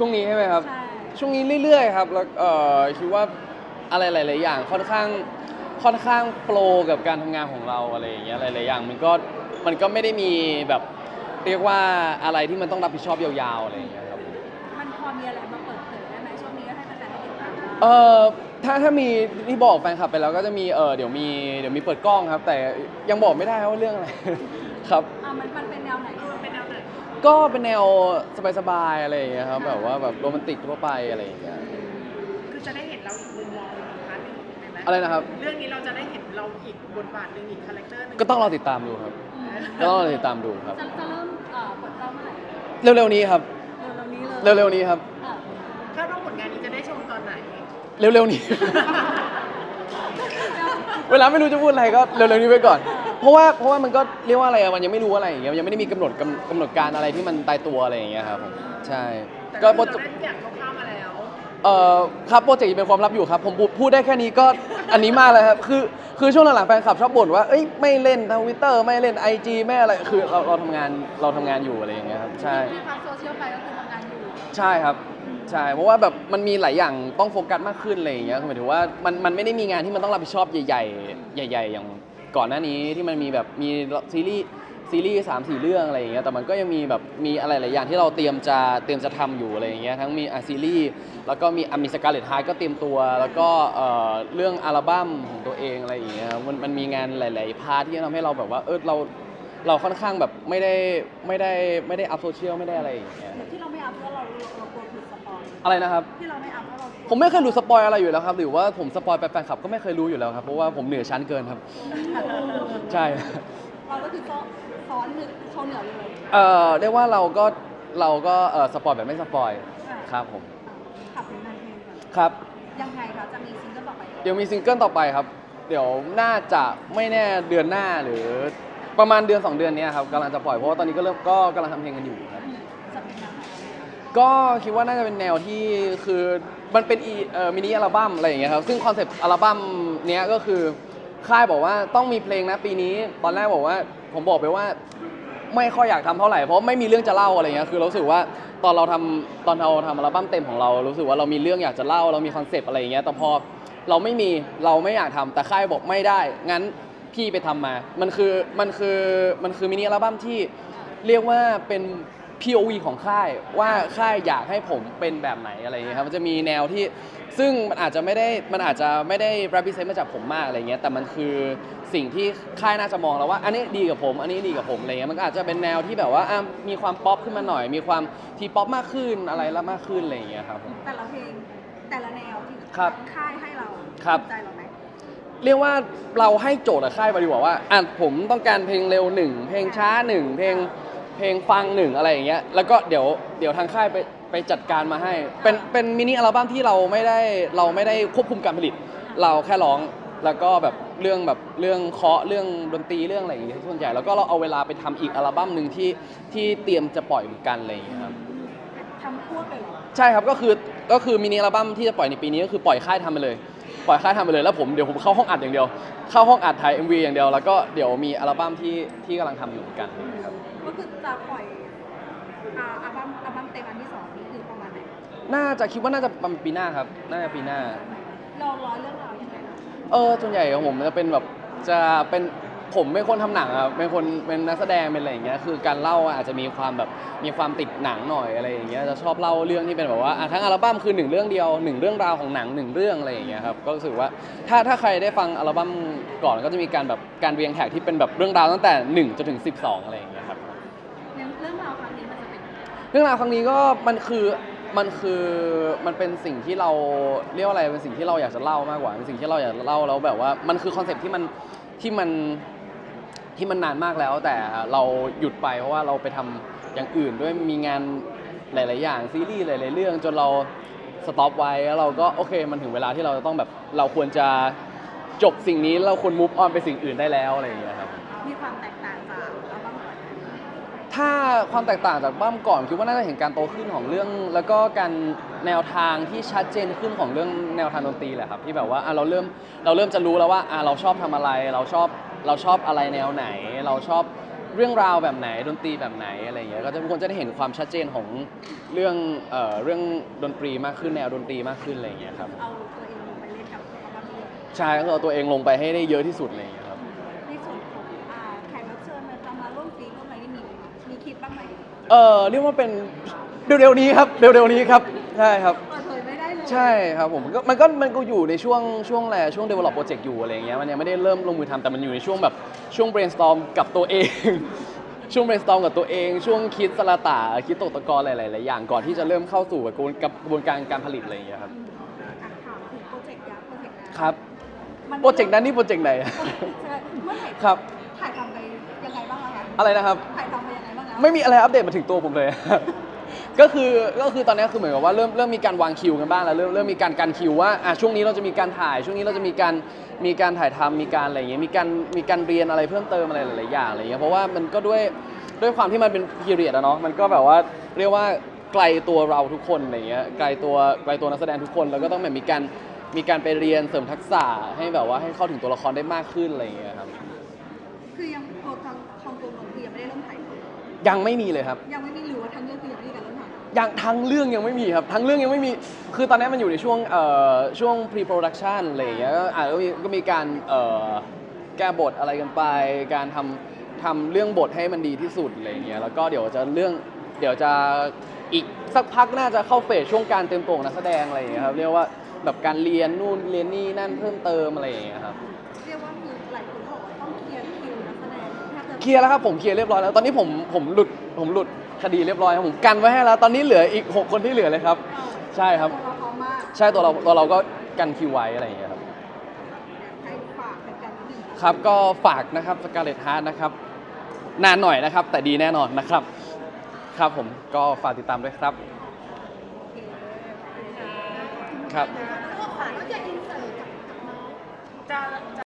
ช่วงนี้ใช่ไหมครับใช่ช่วงนี้เรื่อยๆครับ แล้วเอ่อคิดว่าอะไรหลาย ๆ อย่างค่อนข้างค่อนข้างโปรกับการทำงานของเราอะไรอย่างเงี้ยหลายๆอย่างมันก็มันก็ไม่ได้มีแบบเรียกว่าอะไรที่มันต้องรับผิดชอบยาวๆอะไรอย่างเงี้ยครับมันพอมีอะไรมาเปิดเผยได้ไหมช่วงนี้ให้แฟนๆได้ติดตามบ้างเอ่อถ้าถ้ามีที่บอกแฟนคลับไปแล้วก็จะมีเออเดี๋ยวมีเดี๋ยวมีเปิดกล้องครับ แต่ยังบอกไม่ได้ครับว่าเรื่องอะไร ครับ อะมันมันเป็นแนวไหนมันเป็นแนวไหน ก็เป็นแนวสบายๆอะไรอย่างเงี้ยครับแบบว่าแบบโรแมนติกทั่วไปอะไรอย่างเงี้ยคือจะได้เห็นเราอีกมุมมองหนึ่งอีกพาร์ทหนึ่งใช่ไหมอะไรนะครับ เรื่องนี้เราจะได้เห็นเราอีกบทบาทหนึ่งอีกคาแรคเตอร์หนึ่งก็ต้องรอติดตามดูครับก็ต้องรอติดตามดูครับ จะจะเริ่มเอ่อเปิดกล้องเมื่อไหร่เร็วๆนี้ครับ เร็วๆนี้เลยเร็วๆนี้ครับอะคาดว่าผลงานนี้จะได้ชมตอนไหน เร็วๆนี้ เวลาไม่รู้จะพูดอะไรก็เร็วๆนี้ไปก่อน เพราะว่าเพราะว่ามันก็เรียกว่าอะไรอะมันยังไม่รู้อะไรอย่างเงี้ยยังไม่ได้มีกำหนดกำกำหนดการอะไรที่มันตายตัวอะไรอย่างเงี้ยครับผมใช่แต่ก็ก็โปรเราได้ทุกอย่างคร่าวๆมาแล้ว เอ่อครับโปรเจกต์ยังเป็นความลับอยู่ครับ ผมพูดพูดได้แค่นี้ก็ อันนี้มากเลยครับคือคือช่วงหลังๆแฟนคลับชอบบ่นว่าเอ้ยไม่เล่นทวิตเตอร์ไม่เล่น IG ไม่อะไรคือเราเราทำงานเราทำงานอยู่อะไรอย่างเงี้ยครับใช่ที่พักโซเชียลไปก็คือทำงานอยู่ ใช่ครับใช่เพราะว่าแบบมันมีหลายอย่างต้องโฟกัสมากขึ้นอะไรอย่างเงี้ยคือหมายถึงว่ามันมันไม่ได้มีงานที่มันต้องรับผิดชอบใหญ่ ๆ ใหญ่ ๆ อย่าง ก่อนหน้านี้ที่มันมีแบบมีซีรีส์ซีรีส์สามสี่เรื่องอะไรอย่างเงี้ยแต่มันก็ยังมีแบบมีอะไรหลายอย่างที่เราเตรียมจะเตรียมจะทำอยู่อะไรอย่างเงี้ยทั้งมีอะซีรีส์แล้วก็มีอมีสกาเลตไฮก็เตรียมตัว แล้วก็เรื่องอัลบั้มของตัวเองอะไรอย่างเงี้ยมันมันมีงานหลาย ๆ พาร์ทที่ทำให้เราแบบว่าเออเราเราค่อนข้างแบบไม่ได้ไม่ได้ไม่ได้อัพโซเชียลไม่ได้อะไรอย่างเงี้ยที่เราไม่อัพเพราะเราเรากลัวผิดสป อยอะไรนะครับ ที่เราไม่อัพเพราะเรากลัวผมไม่เคยรู้สปอยอะไรอยู่แล้วครับ หรือว่าผมสปอยไปแฟนคลับก็ไม่เคยรู้อยู่แล้วครับ เพราะว่าผมเหนือชั้นเกินครับ ใช่ เราก็คือซ้อนหนึ่งโชว์เหนือเลยเอ่อเรียกว่าเราก็เราก็เอ่อสปอยแบบไม่สปอยครับผม ขับเป็นงานเพลงก่อนครับ ยังไงคะจะมีซิงเกิลต่อไปเดี๋ยวมีซิงเกิลต่อไปครับ เดี๋ยวน่าจะไม่แน่เดือนหน้าหรือประมาณเดือน 2 เดือนเนี้ยครับกำลังจะปล่อยเพราะว่าตอนนี้ก็เริ่มก็กำลังทำเพลงกันอยู่ครับ จะเป็นแนวไหน ก็คิดว่าน่าจะเป็นแนวที่คือมันเป็นอีเอ่อมินิอัลบั้มอะไรอย่างเงี้ยครับซึ่งคอนเซปต์อัลบั้มเนี้ยก็คือค่ายบอกว่าต้องมีเพลงนะปีนี้ ตอนแรกบอกว่าผมบอกไปว่า ไม่ค่อยอยากทำเท่าไหร่เพราะไม่มีเรื่องจะเล่าอะไรเงี้ยคือเรารู้สึกว่าตอนเราทำตอนเราทำอัลบั้มเต็มของเรา รู้สึกว่าเรามีเรื่องอยากจะเล่า เรามีคอนเซปต์อะไรอย่างเงี้ยแต่พอเราไม่มีเราไม่อยากทำแต่ค่ายบอกไม่ได้ งั้นพี่ไปทำมา มันคือมันคือมันคือมินิอัลบั้มที่เรียกว่าเป็น POV ของค่ายว่าค่ายอยากให้ผมเป็นแบบไหนอะไรอย่างเงี้ยครับมันจะมีแนวที่ซึ่งมันอาจจะไม่ได้มันอาจจะไม่ได้ represent มาจากผมมากอะไรเงี้ยแต่มันคือสิ่งที่ค่ายน่าจะมองแล้วว่า อันนี้ดีกับผม อันนี้ดีกับผมอะไรเงี้ยมันก็อาจจะเป็นแนวที่แบบว่าอะมีความป๊อปขึ้นมาหน่อย มีความทีป๊อปมากขึ้นอะไรละมากขึ้นอะไรอย่างเงี้ยครับผม แต่ละเพลงแต่ละแนวที่ครับ ค่ายให้เราครับถูกใจเราไหม เรียกว่าเราให้โจทย์กับค่ายมาดีกว่าว่าอะผมต้องการเพลงเร็วหนึ่งเพลงช้าหนึ่งเพลง เพลงฟังหนึ่งอะไรอย่างเงี้ยแล้วก็เดี๋ยวเดี๋ยวทางค่ายไปไปจัดการมาให้ เป็นเป็นมินิอัลบั้มที่เราไม่ได้เราไม่ได้ควบคุมการผลิต เราแค่ร้องแล้วก็แบบเรื่องแบบเรื่องเคาะเรื่องดนตรีเรื่องอะไรอย่างเงี้ยส่วนใหญ่แล้วก็เราเอาเวลาไปทำอีกอัลบั้มหนึ่งที่ที่เตรียมจะปล่อยเหมือนกันอะไรอย่างเงี้ยครับทำควบเลยเหรอใช่ครับก็คือก็คือมินิอัลบั้มที่จะปล่อยในปีนี้ก็คือปล่อยค่ายทำไปเลย ปล่อยค่ายทำไปเลยแล้วผมเดี๋ยวผมเข้าห้องอัดอย่างเดียว เข้าห้องอัดถ่าย MV อย่างเดียวแล้วก็เดี๋ยวมีอัลบั้มที่ที่กำลังทำอยู่เหมือนกันครับ ก็คือจะปล่อยอ่าอัลบั้มอัลบั้มเต็มอันที่สองนี่คือประมาณไหนน่าจะคิดว่าน่าจะประมาณปีหน้าครับ น่าจะปีหน้า เราร้อยเรื่องราวยังไงนะเออส่วนใหญ่ของผมจะเป็นแบบจะเป็นผมเป็นคนทำหนังอะครับเป็นคนเป็นนักแสดงเป็นอะไรอย่างเงี้ยคือการเล่าอาจจะมีความแบบมีความติดหนังหน่อยอะไรอย่างเงี้ยจะชอบเล่าเรื่องที่เป็นแบบว่าอะทั้งอัลบั้มคือหนึ่งเรื่องเดียวหนึ่งเรื่องราวของหนังหนึ่งเรื่องอะไรอย่างเงี้ยครับก็รู้สึกว่าถ้าถ้าใครได้ฟังอัลบั้มก่อนก็จะมีการแบบการเรียงแท็กที่เป็นแบบเรื่องราวตั้งแต่1จนถึง 12 อะไรอย่างเงี้ยครับ เรื่องราวครั้งนี้มันจะ เรื่องราวครั้งนี้ก็มันคือมันคือมันเป็นสิ่งที่เราเรียกว่าอะไรเป็นสิ่งที่เราอยากจะเล่ามากกว่าเป็นสิ่งที่เราอยากจะเล่าแล้วแบบว่ามันคือคอนเซ็ปที่มันที่มันที่มันนานมากแล้ว แต่เราหยุดไปเพราะว่าเราไปทำอย่างอื่นด้วยมีงานหลาย ๆ อย่างซีรีส์หลาย ๆ เรื่องจนเราสต็อปไว้แล้วเราก็โอเค มันถึงเวลาที่เราจะต้องแบบเราควรจะจบสิ่งนี้เราควรมูฟออนไปสิ่งอื่นได้แล้วอะไรอย่างเงี้ยครับมีความแตก ถ้าความแตกต่างจากบ้ามก่อนคิดว่าน่าจะเห็นการโตขึ้นของเรื่อง แล้วก็การแนวทางที่ชัดเจนขึ้นของเรื่องแนวทางดนตรีแหละครับที่แบบว่าอะเราเริ่มเราเริ่มจะรู้แล้วว่าอะเราชอบทำอะไร เราชอบเราชอบอะไรแนวไหน เราชอบเรื่องราวแบบไหนดนตรีแบบไหนอะไรอย่างเงี้ยก็จะทุกคนจะได้เห็นความชัดเจนของเรื่องเอ่อเรื่องดนตรีมากขึ้นแนวดนตรีมากขึ้นอะไรอย่างเงี้ยครับเอาตัวเองลงไปเล่นกับอัลบั้มนี้ใช่ก็คือเอาตัวเองลงไปให้ได้เยอะที่สุดอะไรอย่างเงี้ย เออเรียกว่าเป็นเร็วๆนี้ครับเร็วๆนี้ครับใช่ครับ เปิดเผยไม่ได้เลยใช่ครับผมมันก็มันก็มันก็อยู่ในช่วงช่วงแรกช่วง develop project อยู่อะไรอย่างเงี้ยมันยังไม่ได้เริ่มลงมือทำแต่มันอยู่ในช่วงแบบช่วง brainstorm กับตัวเอง ช่วง brainstorm กับตัวเอง ช่วงคิดสลาตาคิดตกตะกอนหลายๆอย่างก่อนที่จะเริ่มเข้าสู่กระบวนกระบวนการการผลิตอะไรอย่างเงี้ยครับอะถามถึงโปรเจกต์ยักษ์โปรเจกต์นั้นครับมันโปรเจกต์นั้นนี่โปรเจกต์ไหน ใช่เมื่อไหร่ครับถ่ายทำไปยังไงบ้างอะคะอะไรนะครับ ถ่ายทำไปยัง ไม่มีอะไรอัปเดตมาถึงตัวผมเลย ก็คือก็คือตอนนี้คือเหมือนกับว่าเริ่มเริ่มมีการวางคิวกันบ้างแล้วเริ่มเริ่มมีการกันคิวว่าอะช่วงนี้เราจะมีการถ่าย ช่วงนี้เราจะมีการมีการถ่ายทำมีการอะไรอย่างเงี้ยมีการมีการเรียนอะไรเพิ่มเติมอะไรหลายๆอย่างอะไรอย่างเงี้ยเพราะว่ามันก็ด้วยด้วยความที่มันเป็นพีเรียดอะเนาะมันก็แบบว่าเรียกว่าไกลตัวเราทุกคนอะไรเงี้ยไกลตัวไกลตัวนักแสดงทุกคนแล้วก็ต้องแบบมีการมีการไปเรียนเสริมทักษะให้แบบว่าให้เข้าถึงตัวละครได้มากขึ้นอะไรอย่างเงี้ยครับ คือยังตัวทา ยังไม่มีเลยครับ ยังไม่มีหรือว่าทั้งเรื่องคือยังไม่มีการเริ่มถ่ายยังทั้งเรื่องยังไม่มีครับทั้งเรื่องยังไม่มีคือตอนนี้มันอยู่ในช่วงเอ่อช่วง pre production อะไรอย่างเงี้ยก็อาจจะมีก็มีการเอ่อแก้บทอะไรกันไป การทำทำเรื่องบทให้มันดีที่สุดอะไรอย่างเงี้ยแล้วก็เดี๋ยวจะเรื่องเดี๋ยวจะอีกสักพักน่าจะเข้าเฟสช่วงการเต็มตัวของนักแสดงอะไรอย่างเงี้ยครับเรียกว่าแบบการเรียนนู่นเรียนนี่นั่นเพิ่มเติมอะไรอย่างเงี้ยครับ เคลียร์แล้วครับผมเคลียร์เรียบร้อยแล้วตอนนี้ผมผมหลุดผมหลุดคดีเรียบร้อยครับผมกันไว้ให้แล้ว ตอนนี้เหลืออีกหกคนที่เหลือเลยครับ ใช่ครับตัวเราพร้อมมากใช่ตัวเราตัวเราก็กันคิวไว้อะไรอย่างเงี้ยครับให้ฝากเป็นการนิดนึงครับก็ฝากนะครับสกาเลตฮาร์ดนะครับ นานหน่อยนะครับ แต่ดีแน่นอนนะครับ ครับผมก็ฝากติดตามด้วยครับครับ